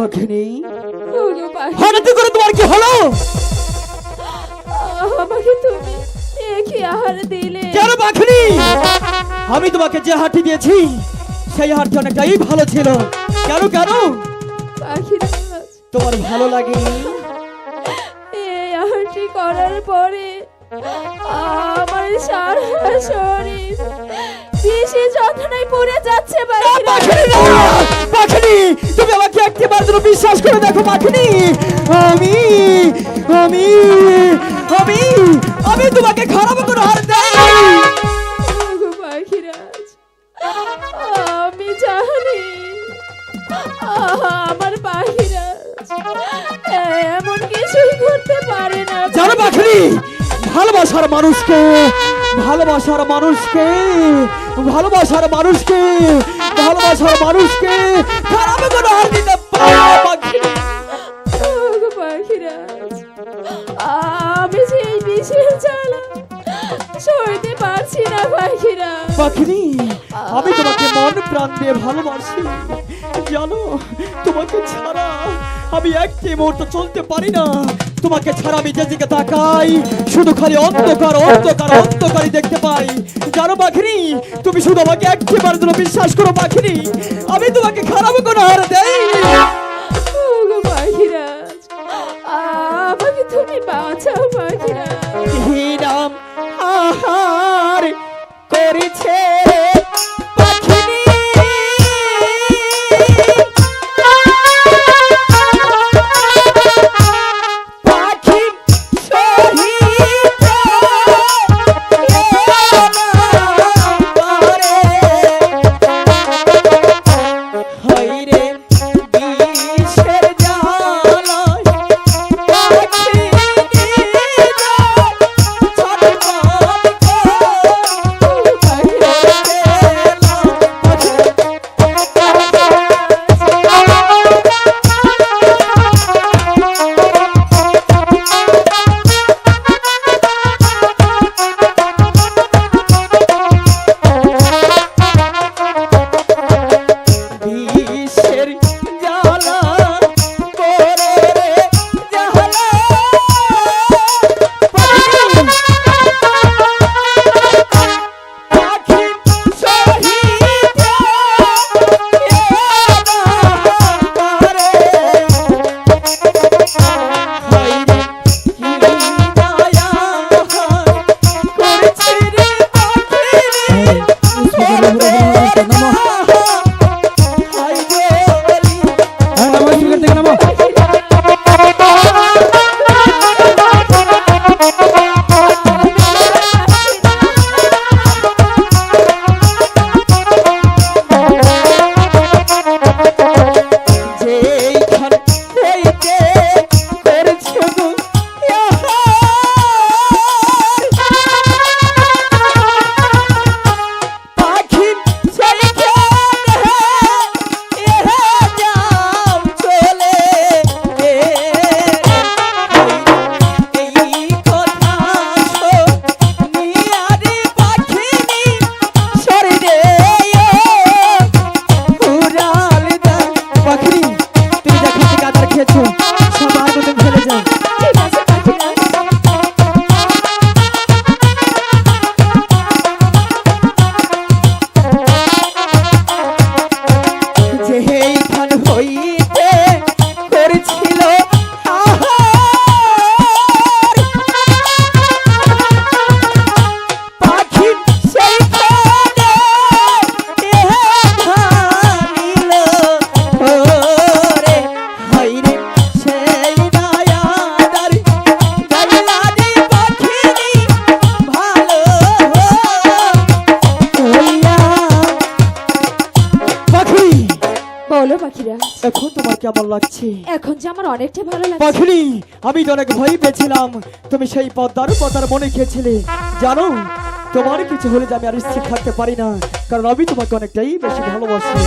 পাখিনি হঠাৎ করে তোমার কি হলো? আমাকে তুমি কি আহার দিলে। কেন পাখিনি? আমি তোমাকে যে হাঁটি দিয়েছি সেই হাঁটি অনেকটাই ভালো ছিল। কেন কেন? তোমার ভালো লাগে? এই আহারটি করার পরে আমার সারা শরীর বেশি যন্ত্রণায় পড়ে যাচ্ছে পাখিনি একটিবার জন্য বিশ্বাস করে দেখো পাখিনি আমি আমি আমি আমি তোমাকে খারাপ কোনো হার পাখিরাজ আমি জানি আমার পাখিরাজ এমন কিছুই করতে পারে না। জানো ভালোবাসার মানুষকে ভালোবাসার মানুষকে ভালোবাসার মানুষকে ভালোবাসার মানুষকে খারাপ কোনো হার দিতে দিয়ে ভালোবাসি? জানো, তোমাকে ছাড়া আমি একটি মুহূর্ত চলতে পারি না। তোমাকে ছাড়া আমি যেদিকে তাকাই, শুধু খালি অন্ধকার অন্ধকার, অন্ধকারই দেখতে পাই। জানো পাখিনি তুমি শুধু আমাকে একটিবার জন্য বিশ্বাস করো পাখিনি আমি তোমাকে খারাপ কোনো হার দেই আমাকে তুমি বাঁচাও পাখিরাজ কেমন লাগছে। এখন যে আমার অনেকটা ভালো লাগছে। পাখিনি আমি তো অনেক ভয় পেয়েছিলাম। তুমি সেই পদ্মার পদ্মার মনে খেয়েছিলে। জানো তোমার কিছু হলে যে আমি আর স্থির থাকতে পারি না। কারণ আমি তোমাকে অনেকটাই বেশি ভালোবাসি।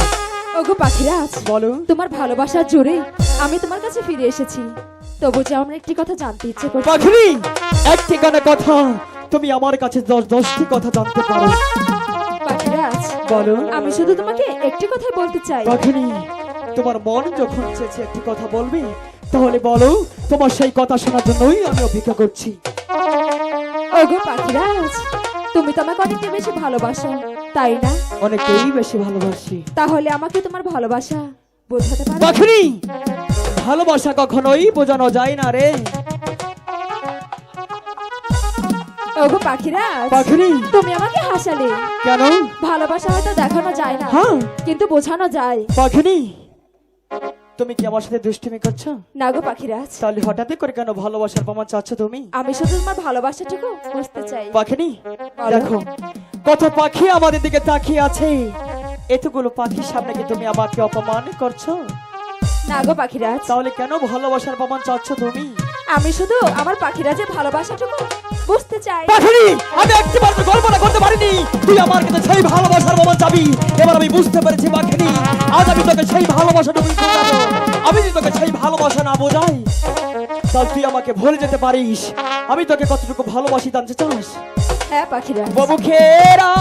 ওগো পাখিরাজ বলো। তোমার ভালোবাসার জোরে আমি তোমার কাছে ফিরে এসেছি। তবু যে আমার একটি কথা জানতে ইচ্ছে করছে। পাখিনি একটি গানে কথা। তুমি আমার কাছে দশ দশটি কথা জানতে পারো। পাখিরাজ বলো। আমি শুধু তোমাকে একটি কথাই বলতে চাই। পাখিনি তোমার মন যখন চেয়েছে একটি কথা বলবে তাহলে বলো তোমার সেই কথা শোনার জন্যই আমি অপেক্ষা করছি। ওগো পাখিরাজ তুমি তো আমাকে অনেকটা বেশি ভালোবাসো তাই না? অনেকটাই বেশি ভালোবাসি। তাহলে আমাকে তোমার ভালোবাসা বোঝাতে পারো? পাখরি ভালোবাসা কখনোই বোঝানো যায় না রে। ওগো পাখিরাজ পাখরি তুমি আমাকে হাসালে। কেন? ভালোবাসা হয়তো দেখানো যায় না হ্যাঁ। কিন্তু বোঝানো যায়। পাখিনি। তুমি কি আমার সাথে দুষ্টুমি করছ? না গো পাখিরাজ। তাহলে হঠাৎ করে কেন ভালোবাসার প্রমাণ চাচ্ছ তুমি? আমি শুধু তোমার ভালোবাসাটুকু বুঝতে চাই। পাখিনি? দেখো কত পাখি আমাদের দিকে তাকিয়ে আছে। এতগুলো পাখির সামনে কি তুমি আমাকে অপমান করছ? না গো পাখিরাজ। তাহলে কেন ভালোবাসার প্রমাণ চাচ্ছ তুমি? আমি শুধু আমার পাখিরাজের ভালোবাসাটুকু বুঝতে চাই। পাখিনি? আমি একটিবার কল্পনা করতে পারিনি। তুই আমার কাছে সেই ভালোবাসার প্রমাণ চাবি। এবার আমি বুঝতে পেরেছি পাখিনি। আজ আমি তোকে সেই ভালোবাসা তুমি আমি যদি তোকে সেই ভালোবাসা না বোঝাই তাহলে তুই আমাকে ভুলে যেতে পারিস। আমি তোকে কতটুকু ভালোবাসি জানতে চাস? হ্যাঁ পাখিরা। বাবু খেরা